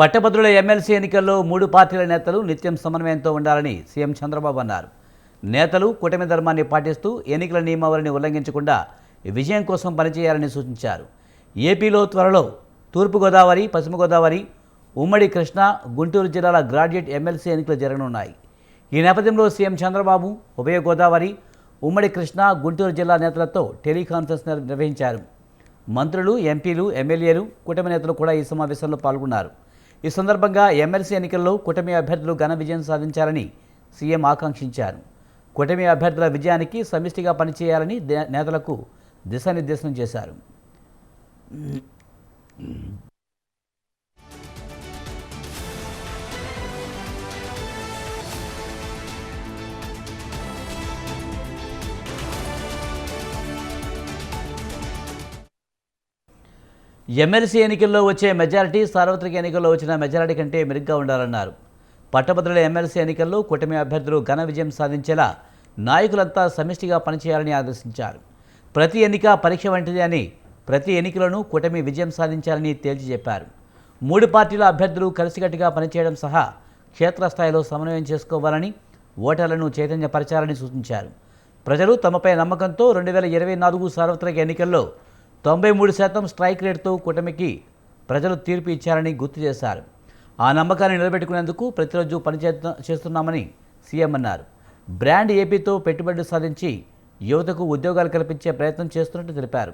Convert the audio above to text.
పట్టభద్రుల ఎమ్మెల్సీ ఎన్నికల్లో మూడు పార్టీల నేతలు నిత్యం సమన్వయంతో ఉండాలని సీఎం చంద్రబాబు అన్నారు. నేతలు కూటమి ధర్మాన్ని పాటిస్తూ ఎన్నికల నియమావళిని ఉల్లంఘించకుండా విజయం కోసం పనిచేయాలని సూచించారు. ఏపీలో త్వరలో తూర్పుగోదావరి పశ్చిమ గోదావరి ఉమ్మడి కృష్ణా గుంటూరు జిల్లాల గ్రాడ్యుయేట్ ఎమ్మెల్సీ ఎన్నికలు జరగనున్నాయి. ఈ నేపథ్యంలో సీఎం చంద్రబాబు ఉభయ గోదావరి ఉమ్మడి కృష్ణా గుంటూరు జిల్లా నేతలతో టెలికాన్ఫరెన్స్ నిర్వహించారు. మంత్రులు ఎంపీలు ఎమ్మెల్యేలు కూటమి నేతలు కూడా ఈ సమావేశంలో పాల్గొన్నారు. ఈ సందర్భంగా ఎమ్మెల్సీ ఎన్నికల్లో కూటమి అభ్యర్థులు ఘన విజయం సాధించాలని సీఎం ఆకాంక్షించారు. కూటమి అభ్యర్థుల విజయానికి సమిష్టిగా పనిచేయాలని నేతలకు దిశానిర్దేశం చేశారు. ఎమ్మెల్సీ ఎన్నికల్లో వచ్చే మెజారిటీ సార్వత్రిక ఎన్నికల్లో వచ్చిన మెజారిటీ కంటే మెరుగ్గా ఉండాలన్నారు. పట్టభద్రుల ఎమ్మెల్సీ ఎన్నికల్లో కూటమి అభ్యర్థులు ఘన విజయం సాధించేలా నాయకులంతా సమిష్టిగా పనిచేయాలని ఆదేశించారు. ప్రతి ఎన్నిక పరీక్ష వంటిది అని ప్రతి ఎన్నికలను కూటమి విజయం సాధించాలని తేల్చి చెప్పారు. మూడు పార్టీల అభ్యర్థులు కలిసికట్టుగా పనిచేయడం సహా క్షేత్రస్థాయిలో సమన్వయం చేసుకోవాలని ఓటర్లను చైతన్యపరచాలని సూచించారు. ప్రజలు తమపై నమ్మకంతో రెండు వేల ఇరవై నాలుగు సార్వత్రిక ఎన్నికల్లో తొంభై మూడు శాతం స్ట్రైక్ రేట్తో కూటమికి ప్రజలు తీర్పు ఇచ్చారని గుర్తు చేశారు. ఆ నమ్మకాన్ని నిలబెట్టుకునేందుకు ప్రతిరోజు పనిచే చేస్తున్నామని సీఎం అన్నారు. బ్రాండ్ ఏపీతో పెట్టుబడులు సాధించి యువతకు ఉద్యోగాలు కల్పించే ప్రయత్నం చేస్తున్నట్టు తెలిపారు.